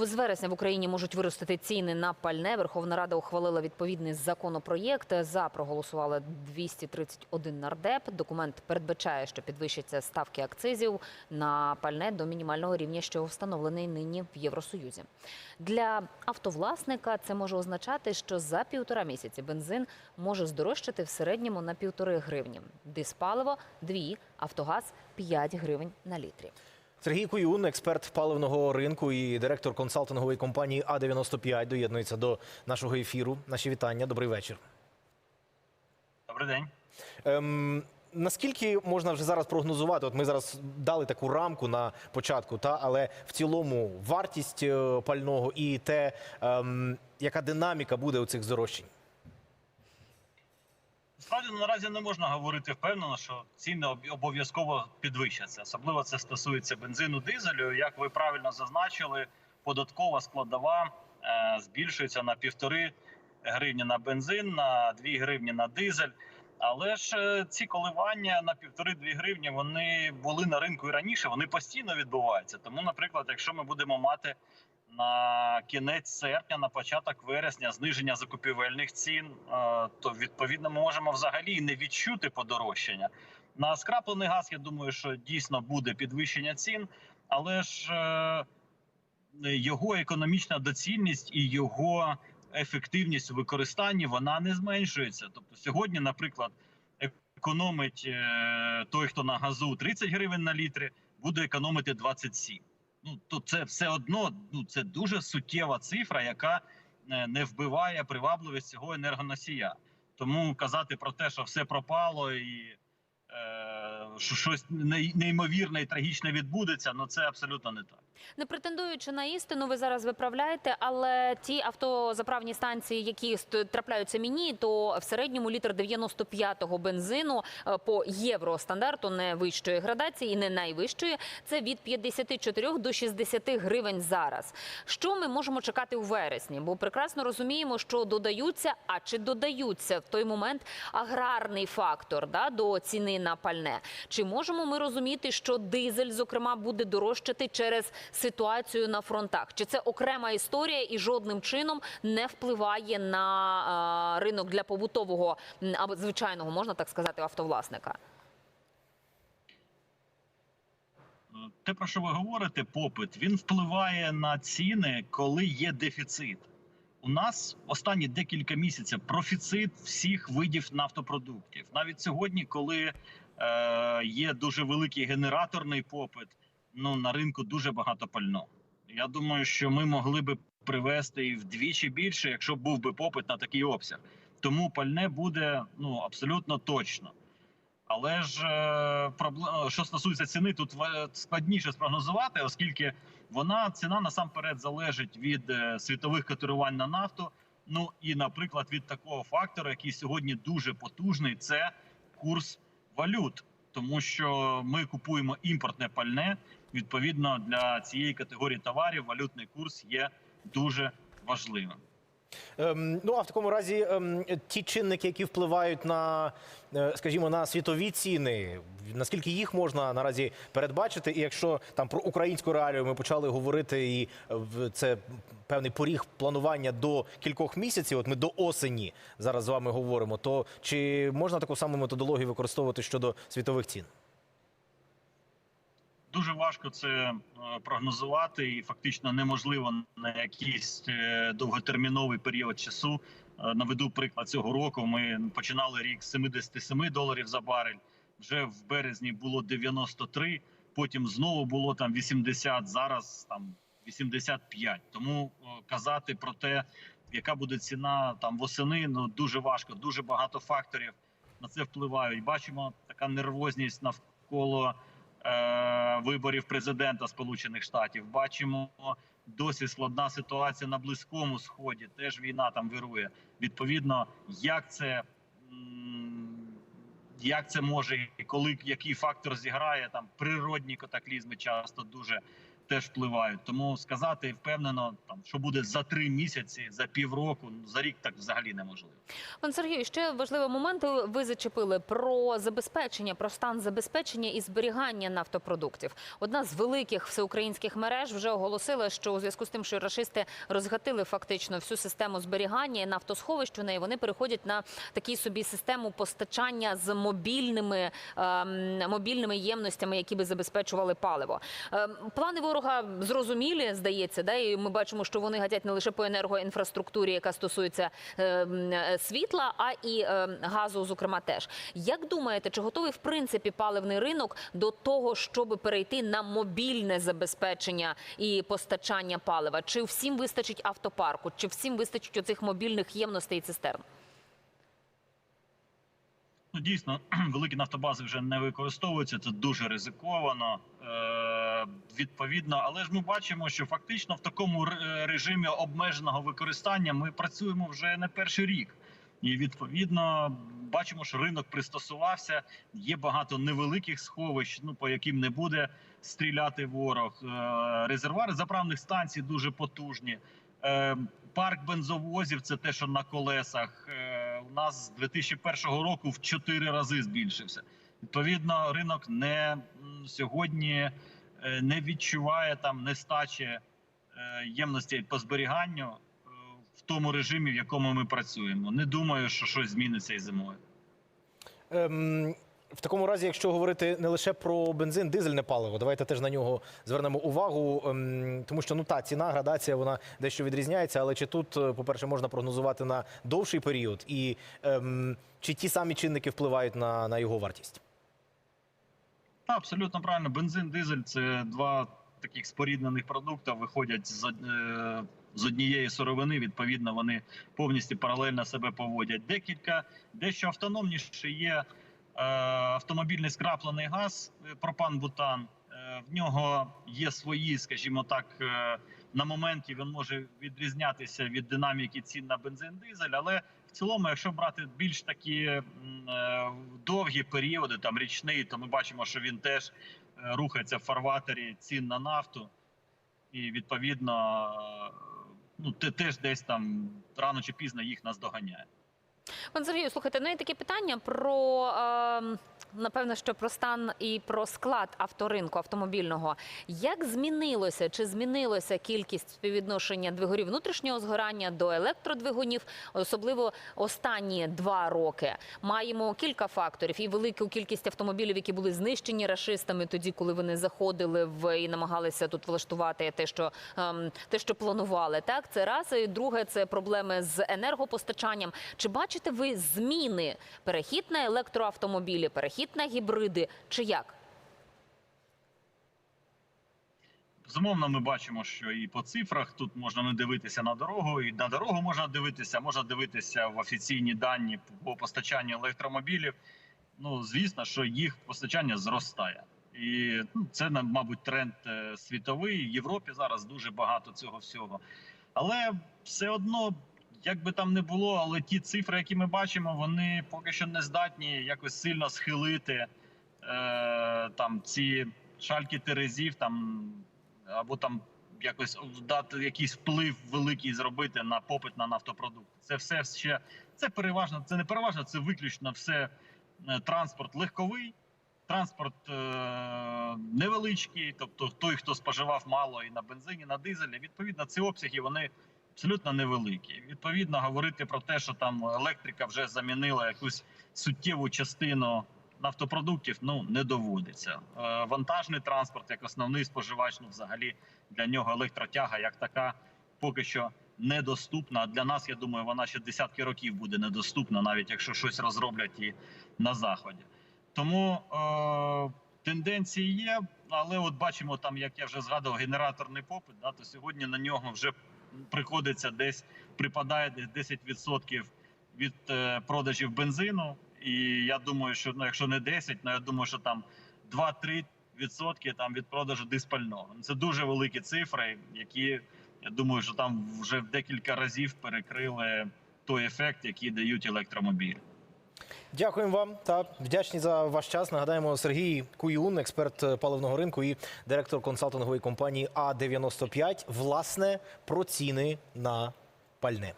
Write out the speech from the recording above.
З вересня в Україні можуть виростити ціни на пальне. Верховна Рада ухвалила відповідний законопроєкт. За проголосували 231 нардеп. Документ передбачає, що підвищаться ставки акцизів на пальне до мінімального рівня, що встановлений нині в Євросоюзі. Для автовласника це може означати, що за півтора місяці бензин може здорожчати в середньому на півтори гривні. Диспаливо – 2, Автогаз – 5 гривень на літрі. Сергій Куюн, експерт паливного ринку і директор консалтингової компанії А95, доєднується до нашого ефіру. Наші вітання. Добрий вечір. Добрий день. Ем, наскільки можна вже зараз прогнозувати? От ми зараз дали таку рамку на початку, та але в цілому вартість е, пального і те, ем, яка динаміка буде у цих здорожчань? Справді наразі не можна говорити впевнено, що ціни обов'язково підвищаться. Особливо це стосується бензину, дизелю. Як ви правильно зазначили, податкова складова е, збільшується на півтори гривні на бензин, на 2 гривні на дизель. Але ж е, ці коливання на півтори-дві гривні вони були на ринку і раніше. Вони постійно відбуваються. Тому, наприклад, якщо ми будемо мати на кінець серпня, на початок вересня зниження закупівельних цін, е, то відповідно ми можемо взагалі не відчути подорожчання. На скраплений газ, я думаю, що дійсно буде підвищення цін, але ж е, його економічна доцільність і його ефективність у використанні вона не зменшується. Тобто сьогодні, наприклад, економить е, той, хто на газу 30 гривень на літрі, буде економити 27 ну то це все одно ну це дуже суттєва цифра, яка е, не вбиває привабливість цього енергоносія. Тому казати про те, що все пропало і е, що щось неймовірне і трагічне відбудеться, ну це абсолютно не так. Не претендуючи на істину, ви зараз виправляєте, але ті автозаправні станції, які трапляються мені, то в середньому літр 95-го бензину е, по євростандарту не вищої градації і не найвищої. Це від 54 до 60 гривень зараз. Що ми можемо чекати у вересні? Бо прекрасно розуміємо, що додаються, а чи додаються в той момент аграрний фактор да, до ціни на пальне? Чи можемо ми розуміти, що дизель, зокрема, буде дорожчати через ситуацію на фронтах? Чи це окрема історія і жодним чином не впливає на ринок для побутового або звичайного, можна так сказати, автовласника? Е, Те, про що ви говорите, попит він впливає на ціни, коли є дефіцит. У нас останні декілька місяців профіцит всіх видів нафтопродуктів. Навіть сьогодні, коли е, є дуже великий генераторний попит, ну на ринку дуже багато пального. Я думаю, що ми могли би привезти і вдвічі більше, якщо був би попит на такий обсяг. Тому пальне буде ну абсолютно точно. Але ж е, що стосується ціни, тут складніше спрогнозувати, оскільки вона ціна насамперед залежить від е, світових котирувань на нафту. Ну і, наприклад, від такого фактора, який сьогодні дуже потужний, це курс валют, тому що ми купуємо імпортне пальне. Відповідно, для цієї категорії товарів валютний курс є дуже важливим. Ем, ну а в такому разі ем, ті чинники, які впливають на, е, скажімо, на світові ціни, наскільки їх можна наразі передбачити? І якщо там про українську реалію ми почали говорити, і е, це певний поріг планування до кількох місяців, от ми до осені зараз з вами говоримо, то чи можна таку саму методологію використовувати щодо світових цін? Дуже важко це е, прогнозувати, і фактично неможливо на якийсь е, довготерміновий період часу. Е, Наведу приклад цього року. Ми починали рік з 77 доларів за барель. Вже в березні було 93, потім знову було там 80, зараз там 85. Тому казати про те, яка буде ціна там восени, ну дуже важко. Дуже багато факторів на це впливають. Бачимо така нервозність навколо виборів президента Сполучених Штатів. Бачимо досі складна ситуація на близькому сході. Теж війна там вирує. Відповідно, як це. Як це може коли який фактор зіграє там природні катаклізми часто дуже теж впливають. Тому сказати впевнено, там що буде за три місяці, за півроку, ну, за рік так взагалі неможливо. Пан Сергію, ще важливий момент ви зачепили про забезпечення, про стан забезпечення і зберігання нафтопродуктів. Одна з великих всеукраїнських мереж вже оголосила, що у зв'язку з тим, що рашисти розгатили фактично всю систему зберігання і нафтосховищ у неї, вони переходять на такі собі систему постачання з мобільними ем, мобільними ємностями, які би забезпечували паливо. Ем, плани ворога зрозумілі, здається, да, і ми бачимо, що вони гатять не лише по енергоінфраструктурі, яка стосується ем, е, світла, а і ем, газу, зокрема, теж. Як думаєте, чи готовий в принципі паливний ринок до того, щоб перейти на мобільне забезпечення і постачання палива? Чи всім вистачить автопарку, чи всім вистачить оцих мобільних ємностей і цистерн? Ну, дійсно, великі нафтобази вже не використовуються. Це дуже ризиковано. Е, відповідно, але ж ми бачимо, що фактично в такому режимі обмеженого використання ми працюємо вже не перший рік. І відповідно бачимо, що ринок пристосувався. Є багато невеликих сховищ, ну по яким не буде стріляти ворог. Е, резервуари заправних станцій дуже потужні. Е, парк бензовозів це те, що на колесах. Е, нас з 2001 року в 4 рази збільшився. Відповідно, ринок не сьогодні е, не відчуває там нестачі е, ємності по зберіганню е, в тому режимі, в якому ми працюємо. Не думаю, що щось зміниться і зимою. Ем, в такому разі, якщо говорити не лише про бензин, дизельне паливо, давайте теж на нього звернемо увагу, ем, тому що ну та ціна, градація, вона дещо відрізняється. Але чи тут, е, по-перше, можна прогнозувати на довший період, і ем, чи ті самі чинники впливають на, на його вартість? Та, абсолютно правильно. Бензин, дизель це два таких споріднених продукти, виходять з, е, з однієї сировини. Відповідно, вони повністю паралельно себе поводять. Декілька дещо автономніше є автомобільний скраплений газ, е, пропан-бутан. Е, в нього є свої, скажімо так, е, на моменті він може відрізнятися від динаміки цін на бензин, дизель, але в цілому, якщо брати більш такі е, довгі періоди, там річний, то ми бачимо, що він теж е, рухається в фарватері цін на нафту, і відповідно, е, ну те теж десь там рано чи пізно їх наздоганяє. Пан Сергію, слухайте, ну і таке питання про е, напевно, що про стан і про склад авторинку автомобільного. Як змінилося чи змінилося кількість співвідношення двигунів внутрішнього згорання до електродвигунів, особливо останні два роки? Маємо кілька факторів і велику кількість автомобілів, які були знищені рашистами тоді, коли вони заходили в і намагалися тут влаштувати те, що ем, те, що планували. Так, це раз. І друге, це проблеми з енергопостачанням. Чи бачите ви зміни? Перехід на електроавтомобілі, перехід на гібриди, чи як? Безумовно, ми бачимо, що і по цифрах тут можна не дивитися на дорогу, і на дорогу можна дивитися, можна дивитися в офіційні дані по постачанню електромобілів. Ну звісно, що їх постачання зростає, і ну, це мабуть тренд е, світовий. В Європі зараз дуже багато цього всього. Але все одно, як би там не було, але ті цифри, які ми бачимо, вони поки що не здатні якось сильно схилити е, там ці шальки терезів там або там якось дати якийсь вплив великий зробити на попит на нафтопродукти. Це все ще це переважно, це не переважно, це виключно все е, транспорт легковий, транспорт е, невеличкий, тобто той, хто споживав мало і на бензині, на дизелі. Відповідно, ці обсяги вони абсолютно невеликі. Відповідно, говорити про те, що там електрика вже замінила якусь суттєву частину нафтопродуктів ну не доводиться. Е, Вантажний транспорт, як основний споживач, ну взагалі для нього електротяга як така поки що недоступна. Для нас, я думаю, вона ще десятки років буде недоступна, навіть якщо щось розроблять і на заході. Тому е, тенденції є, але от бачимо там, як я вже згадував, генераторний попит. Да, то сьогодні на нього вже приходиться десь припадає десь 10% від е, продажів бензину. І я думаю, що ну, якщо не 10, ну я думаю, що там 2-3 відсотки там від продажу диспального. Це дуже великі цифри, які я думаю, що там вже в декілька разів перекрили той ефект, який дають електромобілі. Дякуємо вам та вдячні за ваш час. Нагадаємо, Сергій Куюн, експерт е, паливного ринку і директор консалтингової компанії А 95 власне про ціни на пальне.